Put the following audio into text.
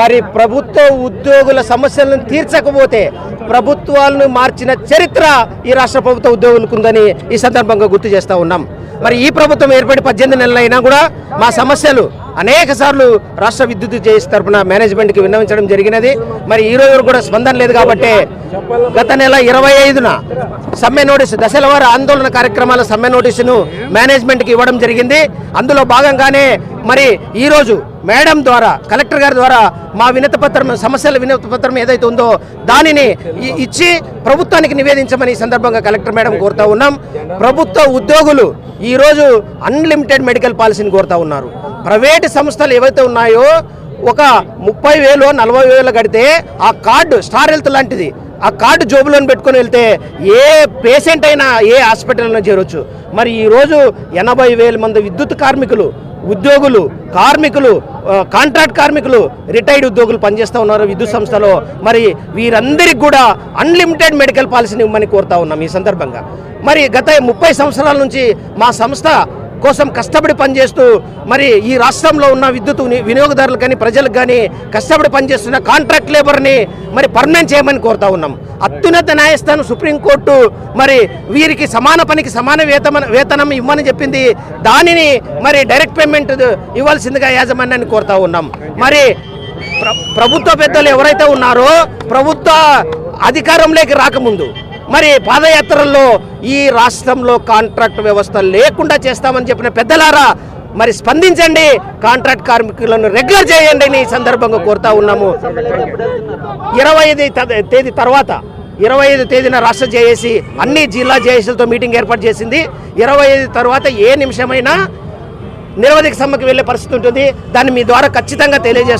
మరి ప్రభుత్వ ఉద్యోగుల సమస్యలను తీర్చకపోతే ప్రభుత్వాలను మార్చిన చరిత్ర ఈ రాష్ట్ర ప్రభుత్వ ఉద్యోగులకు ఉందని ఈ సందర్భంగా గుర్తు చేస్తూ ఉన్నాం. మరి ఈ ప్రభుత్వం ఏర్పడి పద్దెనిమిది నెలలు అయినా కూడా మా సమస్యలు అనేక సార్లు రాష్ట్ర విద్యుత్ చేసి మేనేజ్మెంట్ మేనేజ్మెంట్కి విన్నవించడం జరిగినది. మరి ఈ రోజు కూడా స్పందన లేదు కాబట్టి గత నెల ఇరవై ఐదున సమ్మె నోటీసు దశల వారి ఆందోళన కార్యక్రమాల సమ్మె నోటీసును మేనేజ్మెంట్కి ఇవ్వడం జరిగింది. అందులో భాగంగానే మరి ఈరోజు మేడం ద్వారా కలెక్టర్ గారి ద్వారా మా వినతి పత్రం సమస్యల వినతి పత్రం ఏదైతే ఉందో దానిని ఇచ్చి ప్రభుత్వానికి నివేదించమని ఈ సందర్భంగా కలెక్టర్ మేడం కోరుతా ఉన్నాం. ప్రభుత్వ ఉద్యోగులు ఈరోజు అన్లిమిటెడ్ మెడికల్ పాలసీని కోరుతా ఉన్నారు. ప్రైవేటు సంస్థలు ఏవైతే ఉన్నాయో ఒక ముప్పై వేలు నలభై వేలు కడితే ఆ కార్డు స్టార్ హెల్త్ లాంటిది. ఆ కార్డు జోబులో పెట్టుకొని వెళ్తే ఏ పేషెంట్ అయినా ఏ హాస్పిటల్లో చేరొచ్చు. మరి ఈరోజు ఎనభై వేల మంది విద్యుత్ కార్మికులు ఉద్యోగులు కార్మికులు కాంట్రాక్ట్ కార్మికులు రిటైర్డ్ ఉద్యోగులు పనిచేస్తూ ఉన్నారు విద్యుత్ సంస్థలో. మరి వీరందరికీ కూడా అన్లిమిటెడ్ మెడికల్ పాలసీని ఇవ్వమని కోరుతా ఉన్నాం ఈ సందర్భంగా. మరి గత ముప్పై సంవత్సరాల నుంచి మా సంస్థ కోసం కష్టపడి పనిచేస్తూ మరి ఈ రాష్ట్రంలో ఉన్న విద్యుత్ వినియోగదారులు వినియోగదారులకు కానీ ప్రజలకు కానీ కష్టపడి పనిచేస్తున్న కాంట్రాక్ట్ లేబర్ని మరి పర్మనెంట్ చేయమని కోరుతా ఉన్నాం. అత్యున్నత న్యాయస్థానం సుప్రీంకోర్టు మరి వీరికి సమాన పనికి సమాన వేతన వేతనం ఇవ్వమని చెప్పింది. దానిని మరి డైరెక్ట్ పేమెంట్ ఇవ్వాల్సిందిగా యాజమాన్యాన్ని కోరుతా ఉన్నాం. మరి ప్రభుత్వ పెద్దలు ఎవరైతే ఉన్నారో ప్రభుత్వ అధికారంలోకి రాకముందు మరి పాదయాత్రల్లో ఈ రాష్ట్రంలో కాంట్రాక్ట్ వ్యవస్థ లేకుండా చేస్తామని చెప్పిన పెద్దలారా మరి స్పందించండి. కాంట్రాక్ట్ కార్మికులను రెగ్యులర్ చేయండి అని ఈ సందర్భంగా కోరుతా ఉన్నాము. ఇరవై ఐదు త- తేదీ తర్వాత ఇరవై ఐదు తేదీన రాష్ట్ర జేఏసీ అన్ని జిల్లా జేఏసీలతో మీటింగ్ ఏర్పాటు చేసింది. ఇరవై ఐదు తర్వాత ఏ నిమిషమైనా నిరవధిక సమ్మెకి వెళ్ళే పరిస్థితి ఉంటుంది. దాన్ని మీ ద్వారా ఖచ్చితంగా తెలియజేస్తాం.